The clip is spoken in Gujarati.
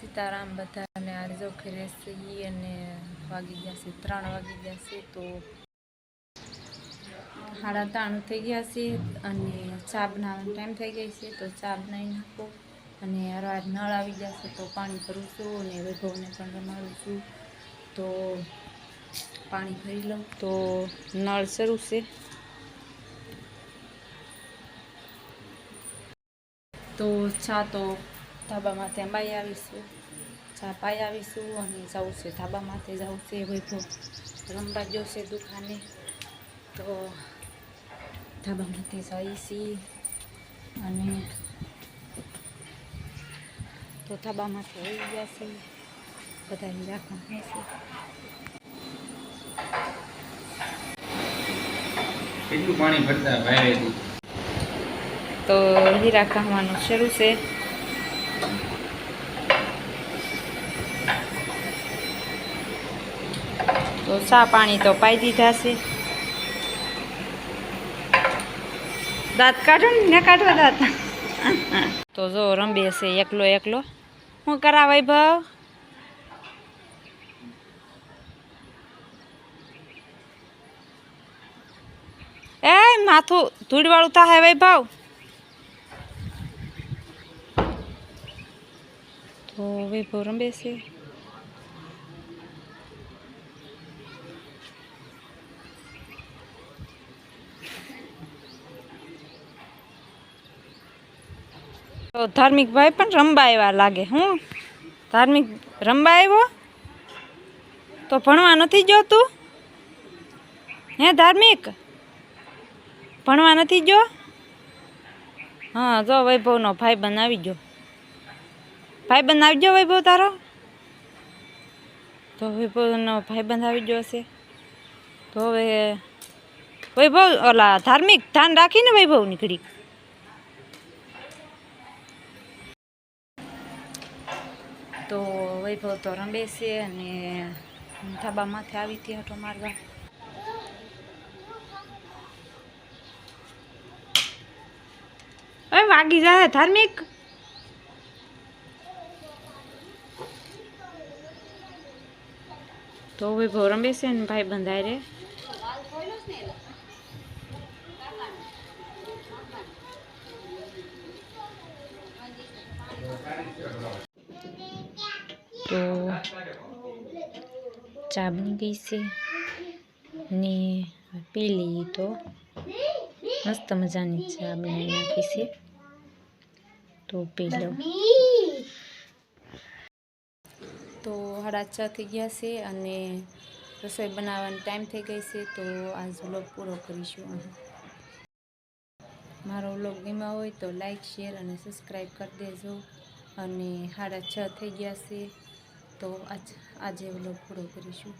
સીતારામ બધાને આજે ઘરે છીએ અને વાગી ગયા છે, ત્રણ વાગી ગયા છે તો સાડા ત્રણ થઈ ગયા છે અને ચા બનાવવાનો ટાઈમ થઈ ગઈ છે તો ચા બનાવી નાખો અને અરવાજ નળ આવી ગયા છે તો પાણી ભરું છું અને વૈભવને પણ રમાડું છું. તો પાણી ભરી લઉં. તો નળ શરૂ છે. તો ચા તો ધાબામાં ત્યાં બાઈ આવીશું. ચા પાઈ આવીશું અને જવું છે. ધાબા માથે જવું છે વૈભવ રમવા જશે દુકાને. તો ધાબા માથે જઈએ છીએ અને તો ધાબા માથે આવી ગયા છે. બધા રાખવા છે. પાણી ભરતા તો હીરા ખાવાનું શરૂ છે. તો સા પાણી તો પાઈ દીધા છે. દાંત કાઢો ને કાઢવા દાંત. તો જો રંબે છે એકલો એકલો. હું કરા વૈભવ એ માથું ધૂળવાળું થાય વૈભવ તો વૈભવ રમે છે તો ધાર્મિક ભાઈ પણ રમવા આવ્યા લાગે હું ધાર્મિક રમવા આવ્યો તો ભણવા નથી જોતું? હે ધાર્મિક? ભણવા નથી જો? હા, જો વૈભવનો ભાઈ બનાવી જો ભાઈ આવી ગયો વૈભવ તારો? તો વૈભવનો ભાઈબંધ આવી ગયો હશે. તો હવે વૈભવ ઓલા ધાર્મિક ધ્યાન રાખીને વૈભવ નીકળી. તો વૈભવ તો રમે છે અને ધાબા માથે આવી હતી હટો મારવા. વાગી જાય ધાર્મિક? તો હવે રમે બેસે ને ભાઈ બંધાય રે. તો ચા બની ગઈ છે ને પેલી તો મસ્ત મજાની ચા બનાવી નાખી છે. તો પી તો સાડા છ થઈ ગયા છે અને રસોઈ બનાવવાનો ટાઈમ થઈ ગઈ છે, તો આજ વ્લોગ પૂરો કરીશું અહીં. મારો વ્લોગ ગમ્યો હોય તો લાઈક શેર અને સબસ્ક્રાઈબ કરી દેજો. અને સાડા છ થઈ ગયા છે, તો આજ આજે વ્લોગ પૂરો કરીશું.